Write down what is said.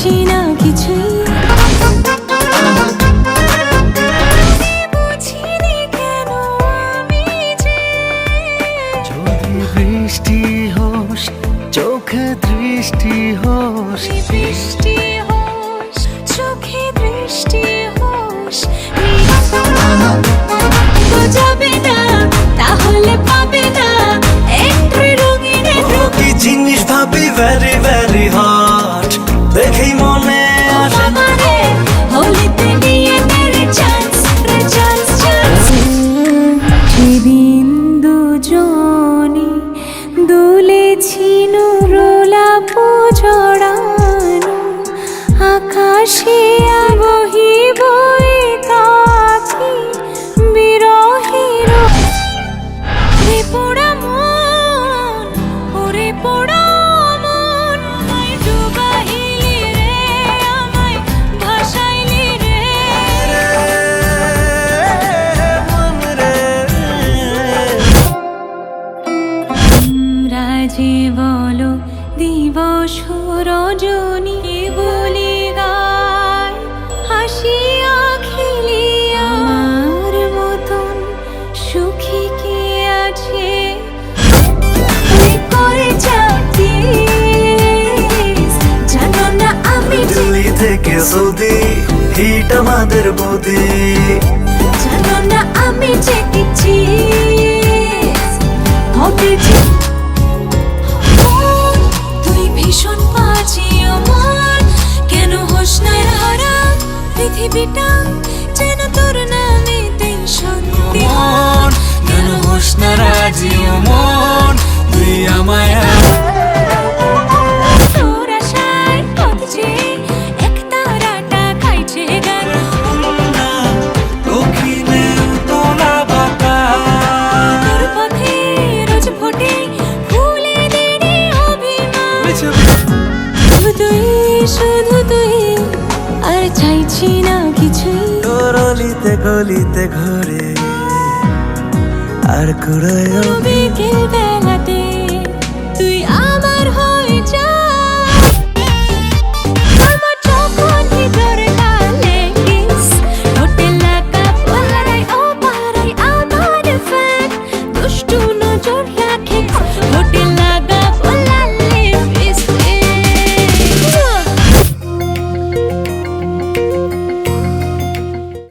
বুঝি না কিছুই? বৃষ্টি হোস চোখে দৃষ্টি হোস। বৃষ্টি হোস চোখে দৃষ্টি হোস। যাবে জিনিস ভাবি জনে দুলেছি নুরোলাপ জড়ানো আকাশে আবহি বই কাকি বিরহের পোড়া মন ওরে পোড়া বাজে বলো, দিবস রজনী বলে গায়? হাসিয়া খেলে আমার সুখী কে আছে? থেকে সৌদি, হিট আমাদের বোধে baby, don't. গলিতে গলিতে ঘরে। আর কুড়ায় বিকেল বেলাতে তুই আ